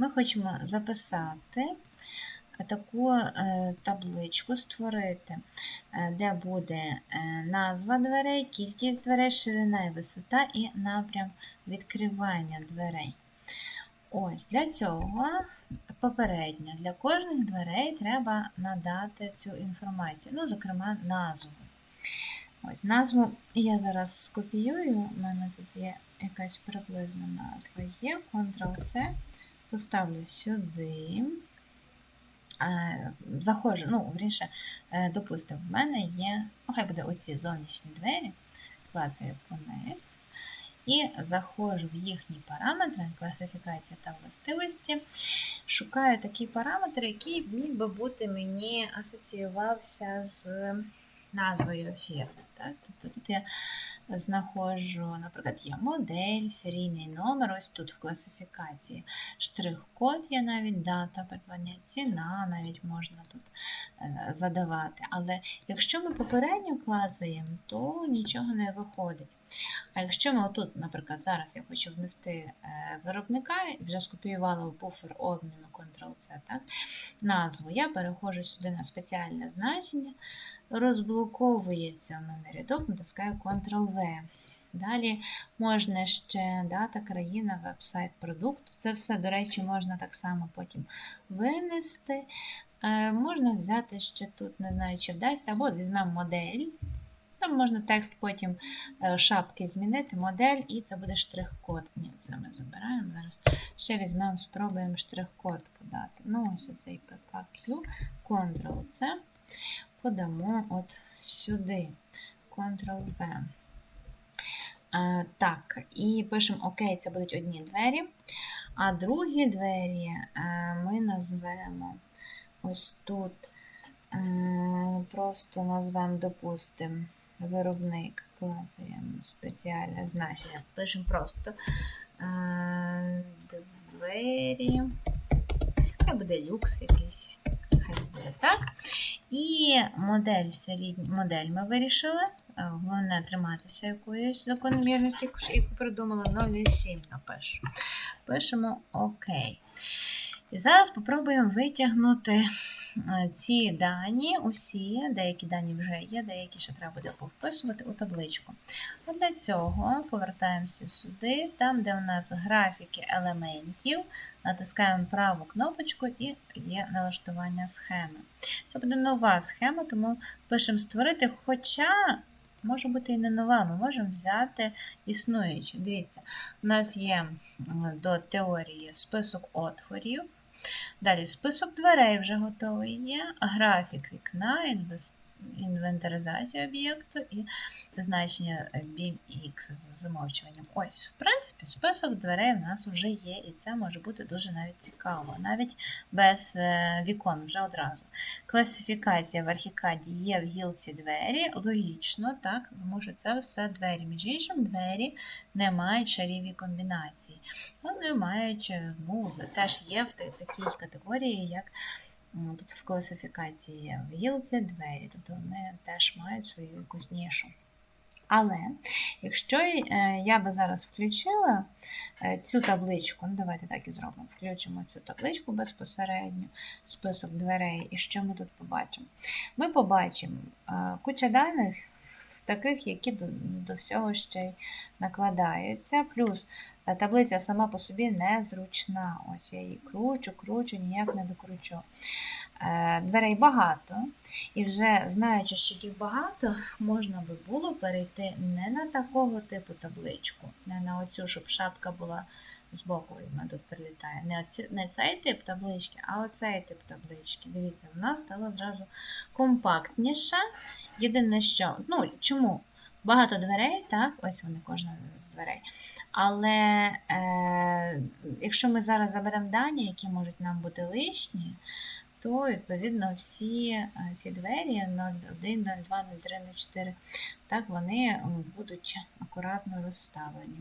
Ми хочемо записати таку е, табличку, створити, е, де буде е, назва дверей, кількість дверей, ширина і висота і напрям відкривання дверей. Ось для цього попередньо для кожних дверей треба надати цю інформацію, ну, зокрема, назву. Ось назву я зараз скопіюю, у мене тут є якась приблизна назва. Є Ctrl-C, поставлю сюди. Е, Заходжу, ну, вірніше, е, допустимо, в мене є, ну, хай буде оці зовнішні двері, клацаю по них. І заходжу в їхні параметри, класифікація та властивості. Шукаю такий параметр, який міг би бути мені асоціювався з назвою фірми. Так? Тобто тут я знаходжу, наприклад, є модель, серійний номер, ось тут в класифікації. Штрих-код є навіть дата придбання, ціна навіть можна тут е, задавати. Але якщо ми попередньо клацаємо, то нічого не виходить. А якщо ми отут, наприклад, зараз я хочу внести е, виробника, вже скопіювала в буфер обміну Ctrl-C, так, назву, я переходжу сюди на спеціальне значення, розблоковується в мене рядок, натискаю Ctrl-V. Далі можна ще дата, країна, веб-сайт, продукт. Це все, до речі, можна так само потім винести. Е, Можна взяти ще тут, не знаю, чи вдасться, або візьмемо модель. Там можна текст потім е, шапки змінити, модель, і це буде штрих-код. Ні, це ми забираємо. Зараз ще візьмемо, спробуємо штрих-код подати. Ну, ось цей PKQ, Ctrl-C. Подамо от сюди. Ctrl-V. Е, Так, і пишемо ОК, це будуть одні двері. А другі двері е, ми назвемо ось тут. Просто назвемо, допустимо, виробник. Клацаємо спеціальне значення. Пишемо просто е, двері. Хай буде люкс якийсь. Хай буде так. І модель середній модель ми вирішили. Е, Головне триматися якоїсь закономірності, яку придумали 0,7 напишу. Пишемо ОК. І зараз спробуємо витягнути е, ці дані, усі, деякі дані вже є, деякі ще треба буде повписувати у табличку. От Для цього повертаємося сюди, там, де у нас графіки елементів, натискаємо праву кнопочку і є налаштування схеми. Це буде нова схема, тому пишемо створити, хоча. Може бути і не нова, ми можемо взяти існуючі. Дивіться, у нас є до теорії список отворів. Далі список дверей вже готовий є, графік вікна, інвес- інвентаризація об'єкту і значення BIMX з замовчуванням. Ось, в принципі, список дверей в нас вже є, і це може бути дуже навіть цікаво, навіть без е, вікон вже одразу. Класифікація в архікаді є в гілці двері, логічно, так, тому що це все двері. Між іншим, двері не мають шаріві комбінації. Вони мають, ну, теж є в такій категорії, як тут в класифікації є гілці двері, тобто вони теж мають свою якусь нішу. Але якщо е, я би зараз включила е, цю табличку, ну давайте так і зробимо, включимо цю табличку безпосередньо, список дверей, і що ми тут побачимо? Ми побачимо е, куча даних, таких, які до, до всього ще й накладаються, плюс е, таблиця сама по собі незручна. Ось я її кручу, кручу, ніяк не докручу. Е, Дверей багато, і вже знаючи, що їх багато, можна би було перейти не на такого типу табличку, не на оцю, щоб шапка була збоку, і вона тут прилітає. Не, оцю, не цей тип таблички, а оцей тип таблички. Дивіться, вона стала зразу компактніша. Єдине, що, ну чому? Багато дверей, так, ось вони кожна з дверей. Але е, якщо ми зараз заберемо дані, які можуть нам бути лишні, то відповідно всі е, ці двері 01, 02, 03, 04, так вони будуть акуратно розставлені.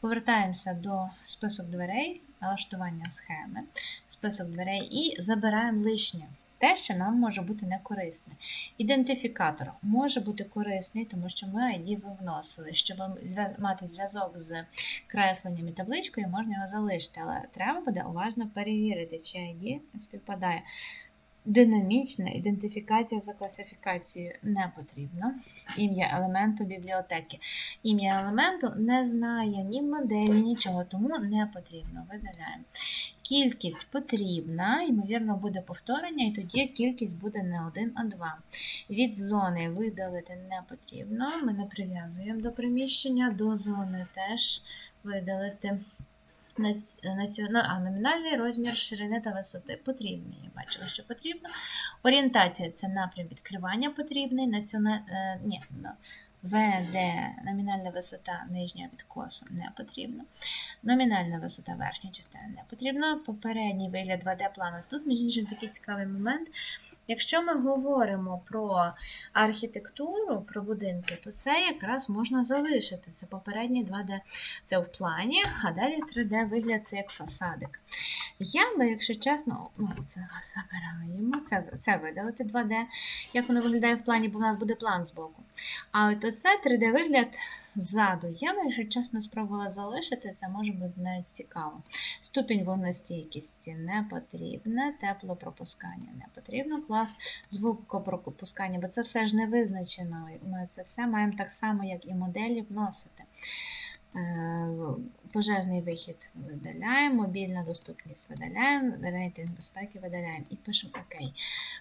Повертаємося до список дверей, налаштування схеми, список дверей і забираємо лишнє. Те, що нам може бути не корисне. Ідентифікатор може бути корисний, тому що ми ID вносили. Щоб мати зв'язок з кресленням і табличкою, можна його залишити, але треба буде уважно перевірити, чи ID співпадає. Динамічна ідентифікація за класифікацією не потрібно. Ім'я елементу бібліотеки. Ім'я елементу не знає ні моделі, нічого, тому не потрібно. Видаляємо. Кількість потрібна, ймовірно, буде повторення, і тоді кількість буде не 1, а 2. Від зони видалити не потрібно. Ми не прив'язуємо до приміщення, до зони теж видалити. Ну, А номінальний розмір ширини та висоти потрібний. Я що потрібно. Орієнтація це напрям відкривання потрібний. Націона... е, Ні, ну, ВД, номінальна висота нижнього відкосу не потрібно. Номінальна висота верхньої частини не потрібна. Попередній вигляд 2D плану. Тут, між іншим, такий цікавий момент. Якщо ми говоримо про архітектуру, про будинки, то це якраз можна залишити. Це попередній 2D, це в плані, а далі 3D вигляд це як фасадик. Я би, якщо чесно, ну, це забираємо, це, це видалити 2D, як воно виглядає в плані, бо в нас буде план збоку. А от оце 3D вигляд ззаду. Я якщо чесно, спробувала залишити, це може бути навіть цікаво. Ступінь вогнестійкісті не потрібне, теплопропускання не потрібно, клас звукопропускання, бо це все ж не визначено. Ми це все маємо так само, як і моделі вносити. Е, Пожежний вихід видаляємо, мобільна доступність видаляємо, рейтинг безпеки видаляємо і пишемо ОК.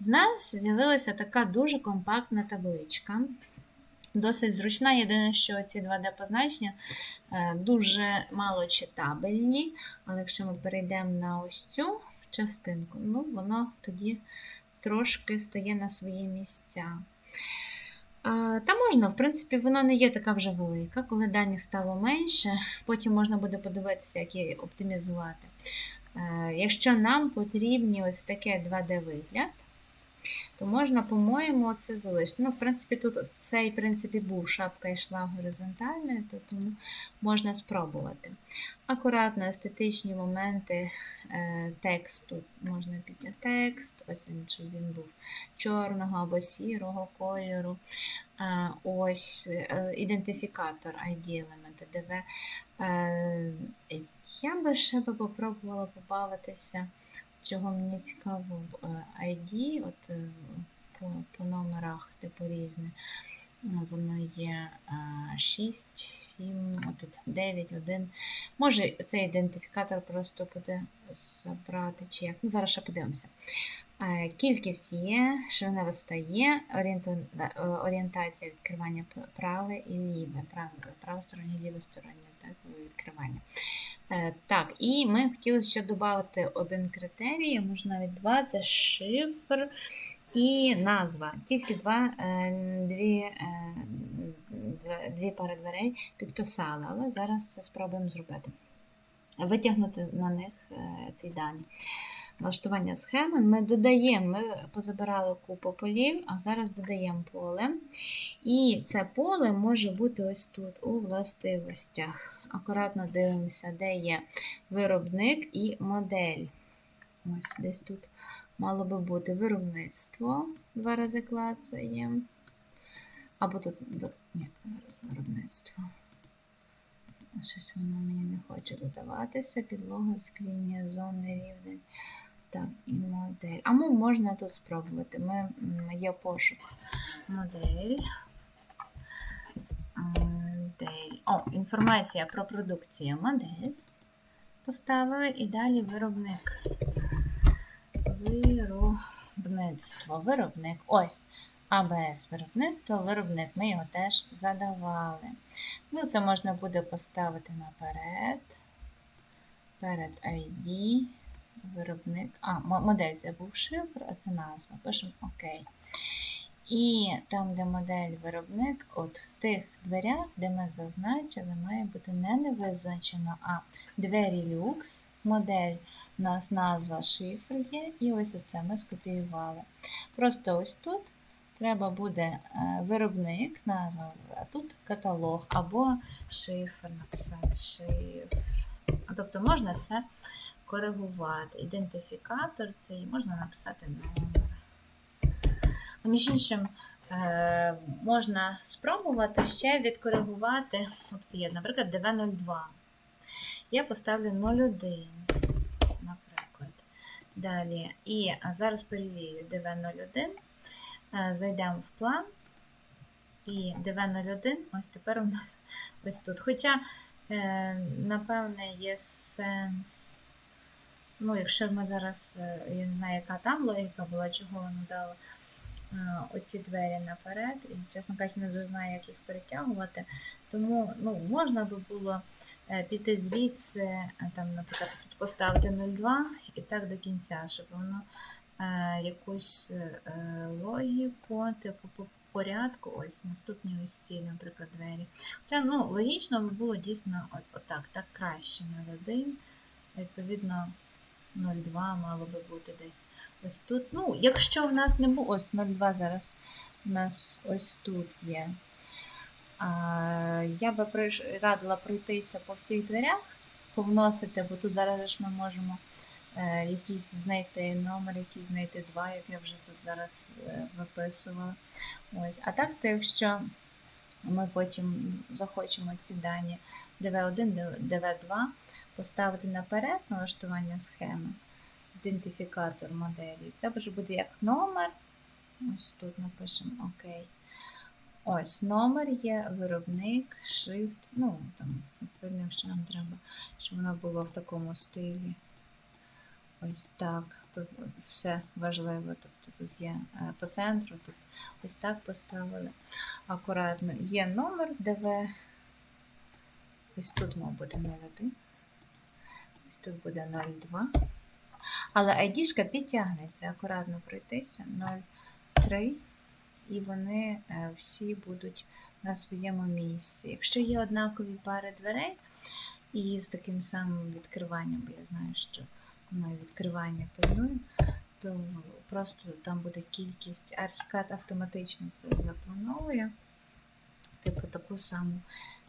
В нас з'явилася така дуже компактна табличка. Досить зручна, єдине, що ці 2D-позначення е, дуже мало читабельні, але якщо ми перейдемо на ось цю частинку, ну, воно тоді трошки стає на свої місця. Та можна, в принципі, воно не є така вже велика. Коли даних стало менше, потім можна буде подивитися, як її оптимізувати. Е, Якщо нам потрібні ось таке 2D-вигляд, то можна, по-моєму, це залишити. Ну, в принципі, тут цей в принципі, був шапка йшла горизонтальною, то тому можна спробувати. Акуратно естетичні моменти е, тексту. Можна підняти текст, ось він, щоб він був чорного або сірого кольору. Е, ось е, ідентифікатор ID елементи DV. Е, я би ще би попробувала побавитися чого мені цікаво в е, ID, от е, по, по номерах, типу різне. Воно є е, 6, 7, отут 9, 1. Може, цей ідентифікатор просто буде забрати, чи як. Ну, зараз ще подивимося. Е, Кількість є, ширина висота є, е, орієнтація відкривання праве і ліве, праве, стороні, ліве стороні, так, відкривання. Е, Так, і ми хотіли ще додати один критерій, може навіть два це шифр і назва. Тільки два, е, дві, е, дві пари дверей підписали, але зараз це спробуємо зробити. Витягнути на них ці дані. Налаштування схеми ми додаємо, ми позабирали купу полів, а зараз додаємо поле. І це поле може бути ось тут, у властивостях. Акуратно дивимося, де є виробник і модель. Ось десь тут мало би бути виробництво. Два рази клацаємо. Або тут. Ні, виробництво. Щось воно мені не хоче додаватися. Підлога, скління, зони, рівень. Так, модель. А ми можна тут спробувати. Ми, є пошук. Модель. Модель. О, інформація про продукцію модель. Поставили і далі виробник. Виробництво. Виробник. Ось. АБС виробництво, виробник. Ми його теж задавали. Ну, це можна буде поставити наперед. Перед ID. Виробник. А, модель це був шифр, а це назва. Пишемо ОК. І там, де модель виробник, от в тих дверях, де ми зазначили, має бути не не визначено, а двері люкс, модель, у нас назва шифр є, і ось оце ми скопіювали. Просто ось тут треба буде е, виробник, назва, а тут каталог або шифр написати шифр. Тобто можна це коригувати. Ідентифікатор цей можна написати номер. А Між іншим, е, можна спробувати ще відкоригувати. От є, наприклад, DV02. Я поставлю 0,1, наприклад. Далі. І зараз перевірю DV01. Е, Зайдемо в план. І DV01, ось тепер у нас ось тут. Хоча, е, напевне, є сенс. Ну, якщо ми зараз, е, я не знаю, яка там логіка була, чого воно дало е, оці двері наперед, і, чесно кажучи, не дуже знаю, як їх перетягувати. Тому ну, можна би було е, піти звідси, там, наприклад, тут поставити 0,2 і так до кінця, щоб воно якусь логіку, типу, по порядку, ось наступні ось ці, наприклад, двері. Хоча ну, логічно було дійсно от, отак, так краще 0,1, відповідно. 0,2 мало би бути десь ось тут. Ну, якщо в нас не було, ось 0,2 зараз у нас ось тут є. А, я би радила пройтися по всіх дверях, повносити, бо тут зараз ж ми можемо е, якийсь знайти номер, якийсь знайти 2, як я вже тут зараз е, виписувала. Ось. А так, то якщо ми потім захочемо ці дані DV1, DV2 поставити наперед налаштування схеми, ідентифікатор моделі. Це вже буде як номер. Ось тут напишемо ОК. Ось номер є, виробник, shift. Ну, там, відповідно, якщо нам треба, щоб воно було в такому стилі. Ось так. Тут все важливо. Тобто тут є е, по центру, тут ось так поставили акуратно. Є номер, ДВ. Ось тут, мав буде 01. Ось тут буде 02. Але ID-шка підтягнеться, акуратно пройтися 0,3. І вони е, всі будуть на своєму місці. Якщо є однакові пари дверей і з таким самим відкриванням, бо я знаю, що мною відкривання пильнує, то просто там буде кількість, архікад автоматично це заплановує. Типу таку саму,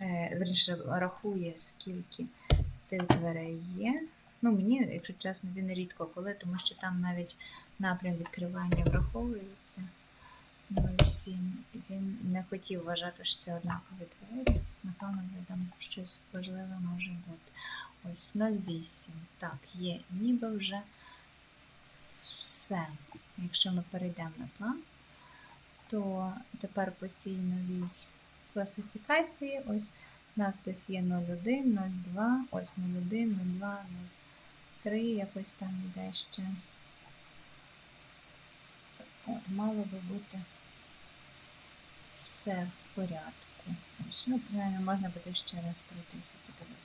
е, верніше, рахує, скільки тих дверей є. Ну, мені, якщо чесно, він рідко коли, тому що там навіть напрям відкривання враховується. 0,7. Він не хотів вважати, що це однакові двері. Напевно, де там щось важливе може бути. Ось 0,8. Так, є ніби вже все. Якщо ми перейдемо на план, то тепер по цій новій класифікації, ось у нас десь є 0,1, 0,2, ось 0,1, 0,2, 0,3, якось там йде ще. От, мало би бути все в порядку. Ну, принаймні, можна буде ще раз пройтися, подивитися.